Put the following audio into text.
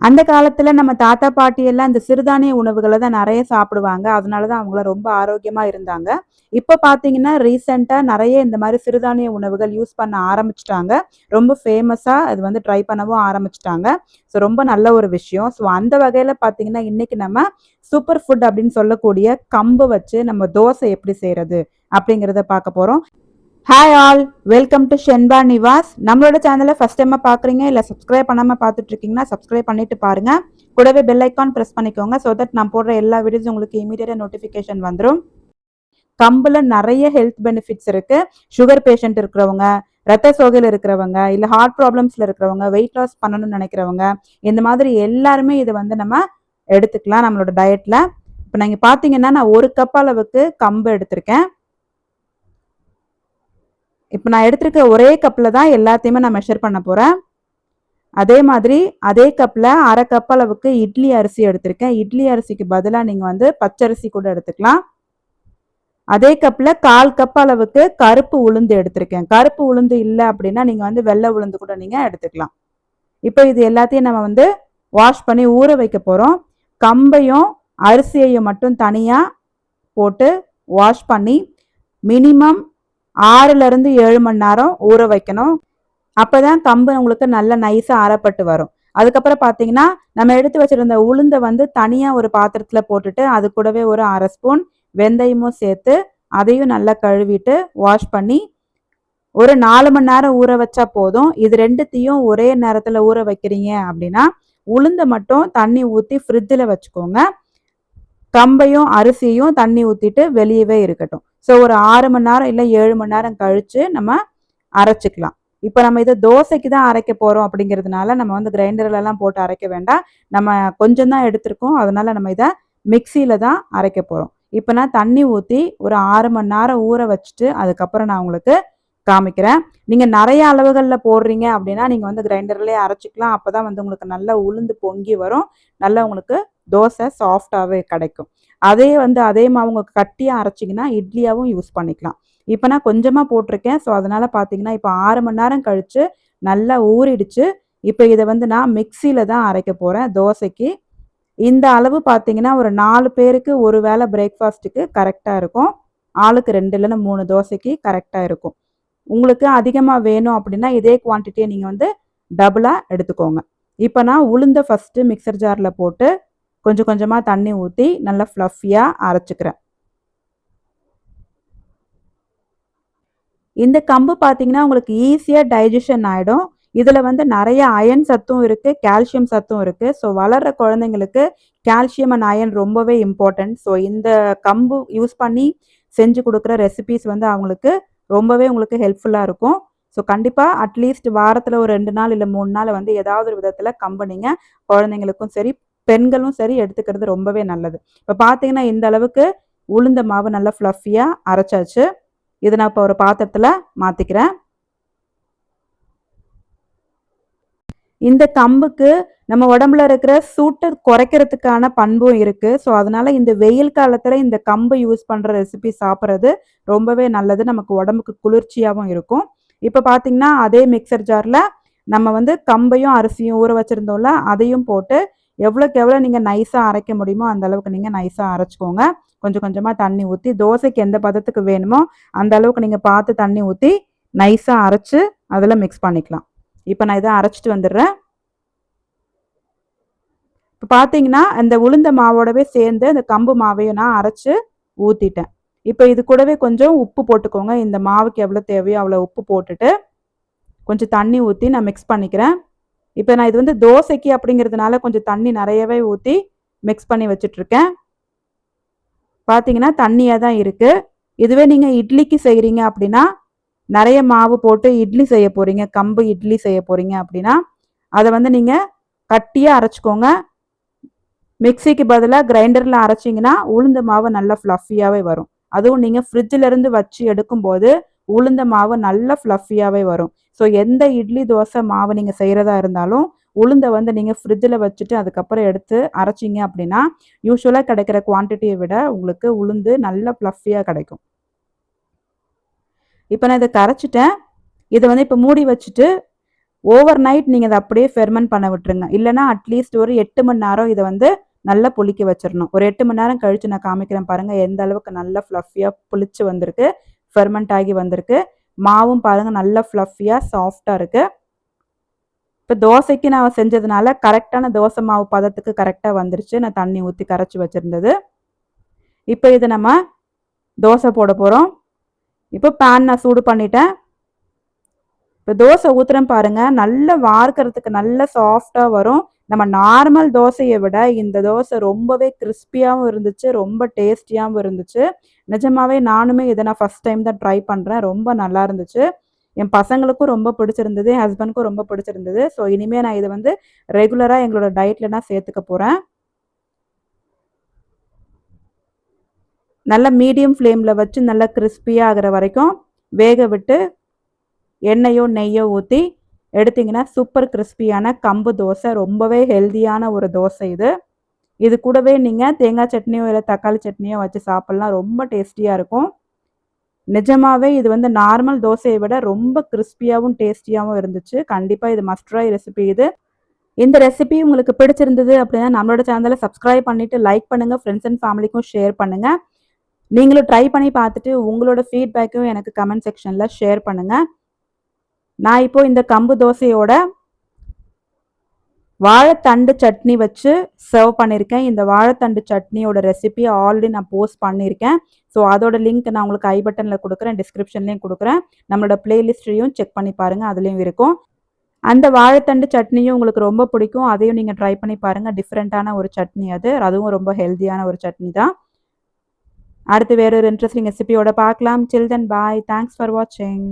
அந்த காலத்துல நம்ம தாத்தா பாட்டி எல்லாம் இந்த சிறுதானிய உணவுகளை தான் நிறைய சாப்பிடுவாங்க. அதனால தான் அவங்கள ரொம்ப ஆரோக்கியமா இருந்தாங்க. இப்போ பார்த்தீங்கன்னா ரீசெண்டா நிறைய இந்த மாதிரி சிறுதானிய உணவுகள் யூஸ் பண்ண ஆரம்பிச்சிட்டாங்க. ரொம்ப ஃபேமஸாக அது வந்து ட்ரை பண்ணவும் ஆரம்பிச்சிட்டாங்க. ஸோ ரொம்ப நல்ல ஒரு விஷயம். ஸோ அந்த வகையில் பார்த்தீங்கன்னா இன்னைக்கு நம்ம சூப்பர் ஃபுட் அப்படின்னு சொல்லக்கூடிய கம்பு வச்சு நம்ம தோசை எப்படி செய்கிறது அப்படிங்கிறத பார்க்க போகிறோம் hi all welcome to Shenba Nivas நம்மளோட சேனலை ஃபஸ்ட் டைமாக பார்க்குறீங்க இல்லை சப்ஸ்கிரைப் பண்ணாமல் பார்த்துட்டு இருக்கீங்கன்னா சப்ஸ்கிரைப் பண்ணிட்டு பாருங்க. கூடவே பெல் ஐக்கான் ப்ரெஸ் பண்ணிக்கோங்க ஸோ தட் நான் போடுற எல்லா வீடியோஸும் உங்களுக்கு இமீடியட்டாக நோட்டிஃபிகேஷன் வந்துடும் கம்பில் நிறைய ஹெல்த் பெனிஃபிட்ஸ் இருக்குது சுகர் பேஷண்ட் இருக்கிறவங்க ரத்த சோகையில் இருக்கிறவங்க இல்லை ஹார்ட் ப்ராப்ளம்ஸில் இருக்கிறவங்க வெயிட் லாஸ் பண்ணணும்னு நினைக்கிறவங்க இந்த மாதிரி எல்லாருமே இதை வந்து நம்ம எடுத்துக்கலாம் நம்மளோட டயட்டில் இப்போ நீங்கள் பார்த்தீங்கன்னா நான் ஒரு கப் அளவுக்கு கம்பு எடுத்திருக்கேன். இப்போ நான் எடுத்திருக்க ஒரே கப்பில் தான் எல்லாத்தையுமே நான் மெஷர் பண்ண போகிறேன் அதே மாதிரி அதே கப்பில் அரை கப் அளவுக்கு இட்லி அரிசி எடுத்திருக்கேன். இட்லி அரிசிக்கு பதிலாக நீங்கள் வந்து பச்சரிசி கூட எடுத்துக்கலாம். அதே கப்பில் கால் கப் அளவுக்கு கருப்பு உளுந்து எடுத்திருக்கேன். கருப்பு உளுந்து இல்லை அப்படின்னா நீங்கள் வந்து வெள்ளை உளுந்து கூட நீங்கள் எடுத்துக்கலாம். இப்போ இது எல்லாத்தையும் நம்ம வந்து வாஷ் பண்ணி ஊற வைக்க போகிறோம் கம்பையும் அரிசியையும் மட்டும் தனியாக போட்டு வாஷ் பண்ணி மினிமம் ஆறுலேருந்து ஏழு மணி நேரம் ஊற வைக்கணும். அப்போ தான் கம்பு உங்களுக்கு நல்ல நைஸாக அறப்பட்டு வரும். அதுக்கப்புறம் பார்த்தீங்கன்னா நம்ம எடுத்து வச்சுருந்த உளுந்தை வந்து தனியாக ஒரு பாத்திரத்தில் போட்டுட்டு அது கூடவே ஒரு அரை ஸ்பூன் வெந்தயமும் சேர்த்து அதையும் நல்லா கழுவிட்டு வாஷ் பண்ணி ஒரு நாலு மணி நேரம் ஊற வச்சா போதும். இது ரெண்டுத்தையும் ஒரே நேரத்தில் ஊற வைக்கிறீங்க அப்படின்னா உளுந்தை மட்டும் தண்ணி ஊற்றி ஃப்ரிட்ஜில் வச்சுக்கோங்க. கம்பையும் அரிசியும் தண்ணி ஊற்றிட்டு வெளியவே இருக்கட்டும். ஸோ ஒரு ஆறு மணி நேரம் இல்லை ஏழு மணி நேரம் கழித்து நம்ம அரைச்சிக்கலாம். இப்போ நம்ம இதை தோசைக்கு தான் அரைக்க போகிறோம் அப்படிங்கிறதுனால நம்ம வந்து கிரைண்டர்லலாம் போட்டு அரைக்க வேண்டாம். நம்ம கொஞ்சம் தான் எடுத்திருக்கோம். அதனால நம்ம இதை மிக்சியில் தான் அரைக்க போகிறோம் இப்போ நான் தண்ணி ஊற்றி ஒரு ஆறு மணி நேரம் ஊற வச்சுட்டு அதுக்கப்புறம் நான் உங்களுக்கு காமிக்கிறேன். நீங்கள் நிறைய அளவுகளில் போடுறீங்க அப்படின்னா நீங்கள் வந்து கிரைண்டர்லேயே அரைச்சிக்கலாம். அப்போ தான் வந்து உங்களுக்கு நல்லா உளுந்து பொங்கி வரும். நல்லா உங்களுக்கு தோசை சாஃப்டாகவே கிடைக்கும். அதே வந்து அதே மாவு உங்களுக்கு கட்டியாக அரைச்சிங்கன்னா இட்லியாகவும் யூஸ் பண்ணிக்கலாம். இப்போ நான் கொஞ்சமாக போட்டிருக்கேன். ஸோ அதனால் பார்த்தீங்கன்னா இப்போ ஆறு மணி நேரம் கழித்து நல்லா ஊறிடுச்சு. இப்போ இதை வந்து நான் மிக்சியில் தான் அரைக்க போகிறேன் தோசைக்கு. இந்த அளவு பார்த்தீங்கன்னா ஒரு நாலு பேருக்கு ஒரு வேளை பிரேக்ஃபாஸ்ட்டுக்கு கரெக்டாக இருக்கும். ஆளுக்கு ரெண்டு இல்லைன்னா மூணு தோசைக்கு கரெக்டாக இருக்கும். உங்களுக்கு அதிகமாக வேணும் அப்படின்னா இதே குவான்டிட்டியை நீங்கள் வந்து டபுளாக எடுத்துக்கோங்க. இப்போ நான் உளுந்த ஃபஸ்ட்டு மிக்சர் ஜாரில் போட்டு கொஞ்சம் கொஞ்சமாக தண்ணி ஊற்றி நல்லா ஃப்ளஃபியாக அரைச்சிக்கிறேன். இந்த கம்பு பார்த்தீங்கன்னா உங்களுக்கு ஈஸியாக டைஜஷன் ஆகிடும் இதில் வந்து நிறைய அயன் சத்தும் இருக்குது கால்சியம் சத்தும் இருக்குது ஸோ வளர்கிற குழந்தைங்களுக்கு கால்சியம் அண்ட் அயன் ரொம்பவே இம்பார்ட்டன்ட் ஸோ இந்த கம்பு யூஸ் பண்ணி செஞ்சு கொடுக்குற ரெசிபீஸ் வந்து அவங்களுக்கு ரொம்பவே உங்களுக்கு ஹெல்ப்ஃபுல்லாக இருக்கும். ஸோ கண்டிப்பாக அட்லீஸ்ட் வாரத்தில் ஒரு ரெண்டு நாள் இல்லை மூணு நாள் வந்து ஏதாவது ஒரு விதத்தில் கம்பு நீங்கள் குழந்தைங்களுக்கும் சரி பெண்களும் சரி எடுத்துக்கிறது ரொம்பவே நல்லது. இப்போ பார்த்தீங்கன்னா இந்த அளவுக்கு உளுந்த மாவு நல்லா ஃப்ளஃபியாக அரைச்சாச்சு. இதை நான் இப்போ ஒரு பாத்திரத்தில் மாற்றிக்கிறேன் இந்த கம்புக்கு நம்ம உடம்புல இருக்கிற சூட்டை குறைக்கிறதுக்கான பண்பும் இருக்குது ஸோ அதனால இந்த வெயில் காலத்தில் இந்த கம்பு யூஸ் பண்ணுற ரெசிபி சாப்பிட்றது ரொம்பவே நல்லது. நமக்கு உடம்புக்கு குளிர்ச்சியாகவும் இருக்கும். இப்போ பார்த்தீங்கன்னா அதே மிக்சர் ஜாரில் நம்ம வந்து கம்பையும் அரிசியும் ஊற வச்சுருந்தோம்ல அதையும் போட்டு எவ்வளோக்கு எவ்வளோ நீங்கள் நைஸாக அரைக்க முடியுமோ அந்த அளவுக்கு நீங்கள் நைஸாக அரைச்சிக்கோங்க. கொஞ்சம் கொஞ்சமாக தண்ணி ஊற்றி தோசைக்கு எந்த பதத்துக்கு வேணுமோ அந்த அளவுக்கு நீங்கள் பார்த்து தண்ணி ஊற்றி நைஸாக அரைச்சி அதில் மிக்ஸ் பண்ணிக்கலாம். இப்போ நான் இதை அரைச்சிட்டு வந்துடுறேன். இப்போ பார்த்தீங்கன்னா அந்த உளுந்த மாவோடவே சேர்ந்து அந்த கம்பு மாவையும் நான் அரைச்சி ஊற்றிட்டேன் இப்போ இது கூடவே கொஞ்சம் உப்பு போட்டுக்கோங்க. இந்த மாவுக்கு எவ்வளோ தேவையோ அவ்வளோ உப்பு போட்டுட்டு கொஞ்சம் தண்ணி ஊற்றி நான் மிக்ஸ் பண்ணிக்கிறேன். இப்போ நான் இது வந்து தோசைக்கு அப்படிங்கிறதுனால கொஞ்சம் தண்ணி நிறையவே ஊற்றி மிக்ஸ் பண்ணி வச்சிட்ருக்கேன் பார்த்தீங்கன்னா தண்ணியாக தான் இருக்குது இதுவே நீங்கள் இட்லிக்கு செய்கிறீங்க அப்படின்னா நிறைய மாவு போட்டு இட்லி செய்ய போகிறீங்க கம்பு இட்லி செய்ய போகிறீங்க அப்படின்னா அதை வந்து நீங்கள் கட்டியாக அரைச்சிக்கோங்க. மிக்சிக்கு பதிலாக கிரைண்டரில் அரைச்சிங்கன்னா உளுந்த மாவு நல்லா ஃப்ளஃபியாகவே வரும். அதுவும் நீங்கள் ஃப்ரிட்ஜிலேருந்து வச்சு எடுக்கும்போது உளுந்த மாவு நல்ல ஃப்ளஃபியாகவே வரும். ஸோ எந்த இட்லி தோசை மாவு நீங்கள் செய்கிறதா இருந்தாலும் உளுந்தை வந்து நீங்கள் ஃப்ரிட்ஜில் வச்சுட்டு அதுக்கப்புறம் எடுத்து அரைச்சிங்க அப்படின்னா யூஸ்வலாக கிடைக்கிற குவான்டிட்டியை விட உங்களுக்கு உளுந்து நல்ல ஃப்ளஃபியாக கிடைக்கும். இப்போ நான் இதை கரைச்சிட்டேன். இதை வந்து இப்போ மூடி வச்சுட்டு ஓவர் நைட் நீங்கள் இதை அப்படியே ஃபெர்மெண்ட் பண்ண விட்டுருங்க. இல்லைனா அட்லீஸ்ட் ஒரு எட்டு மணி நேரம் இதை வந்து நல்லா புளிக்க வச்சிடணும். ஒரு எட்டு மணி நேரம் கழித்து நான் காமிக்கிறேன் பாருங்கள் எந்த அளவுக்கு நல்லா ஃப்ளஃபியாக புளிச்சு வந்திருக்கு ஃபெர்மெண்ட் ஆகி வந்திருக்கு. மாவும் பாருங்கள் நல்லா ஃப்ளஃபியாக சாஃப்டாக இருக்குது இப்போ தோசைக்கு நான் செஞ்சதுனால கரெக்டான தோசை மாவு பதத்துக்கு கரெக்டாக வந்துருச்சு. நான் தண்ணி ஊற்றி கரைச்சி வச்சுருந்தது. இப்போ இதை நம்ம தோசை போட போகிறோம் இப்போ பேன் நான் சூடு பண்ணிட்டேன். இப்போ தோசை ஊற்றுறேன் பாருங்கள் நல்லா வார்க்கறதுக்கு நல்ல சாஃப்டாக வரும். நம்ம நார்மல் தோசையை விட இந்த தோசை ரொம்பவே கிறிஸ்பியாகவும் இருந்துச்சு ரொம்ப டேஸ்டியாகவும் இருந்துச்சு. நிஜமாவே நானுமே இதை நான் ஃபஸ்ட் டைம் தான் ட்ரை பண்ணுறேன் ரொம்ப நல்லா இருந்துச்சு. என் பசங்களுக்கும் ரொம்ப பிடிச்சிருந்தது என் ஹஸ்பண்ட்க்கும் ரொம்ப பிடிச்சிருந்தது. ஸோ இனிமேல் நான் இதை வந்து ரெகுலராக எங்களோட டயட்டில் நான் சேர்த்துக்க போகிறேன் நல்லா மீடியம் ஃப்ளேமில் வச்சு நல்லா கிறிஸ்பியாக ஆகிற வரைக்கும் வேக விட்டு எண்ணெயோ நெய்யோ ஊற்றி எடுத்திங்கன்னா சூப்பர் கிறிஸ்பியான கம்பு தோசை. ரொம்பவே ஹெல்த்தியான ஒரு தோசை இது. இது கூடவே நீங்கள் தேங்காய் சட்னியோ இல்லை தக்காளி சட்னியோ வச்சு சாப்பிட்லாம். ரொம்ப டேஸ்டியாக இருக்கும். நிஜமாவே இது வந்து நார்மல் தோசையை விட ரொம்ப கிறிஸ்பியாகவும் டேஸ்டியாகவும் இருந்துச்சு. கண்டிப்பாக இது மஸ்ட்ராய் ரெசிபி இது. இந்த ரெசிபி உங்களுக்கு பிடிச்சிருந்தது அப்படின்னா நம்மளோட சேனலை சப்ஸ்கிரைப் பண்ணிவிட்டு லைக் பண்ணுங்கள் ஃப்ரெண்ட்ஸ் அண்ட் ஃபேமிலிக்கும் ஷேர் பண்ணுங்கள் நீங்களும் ட்ரை பண்ணி பார்த்துட்டு உங்களோட ஃபீட்பேக்கும் எனக்கு கமெண்ட் செக்ஷனில் ஷேர் பண்ணுங்கள் நான் இப்போ இந்த கம்பு தோசையோட வாழைத்தண்டு சட்னி வச்சு சர்வ் பண்ணியிருக்கேன் இந்த வாழைத்தண்டு சட்னியோட ரெசிபியை ஆல்ரெடி நான் போஸ்ட் பண்ணியிருக்கேன் ஸோ அதோட லிங்க் நான் உங்களுக்கு ஐ பட்டனில் கொடுக்குறேன். டிஸ்கிரிப்ஷன்லேயும் கொடுக்குறேன். நம்மளோட பிளேலிஸ்ட்டையும் செக் பண்ணி பாருங்கள் அதுலேயும் இருக்கும். அந்த வாழைத்தண்டு சட்னியும் உங்களுக்கு ரொம்ப பிடிக்கும். அதையும் நீங்கள் ட்ரை பண்ணி பாருங்கள் டிஃப்ரெண்ட்டான ஒரு சட்னி அது. அதுவும் ரொம்ப ஹெல்த்தியான ஒரு சட்னி தான். அடுத்து வேற ஒரு இன்ட்ரெஸ்டிங் ரெசிபியோட பார்க்கலாம். சில்ட்ரன் பாய் தேங்க்ஸ் ஃபார் வாட்சிங்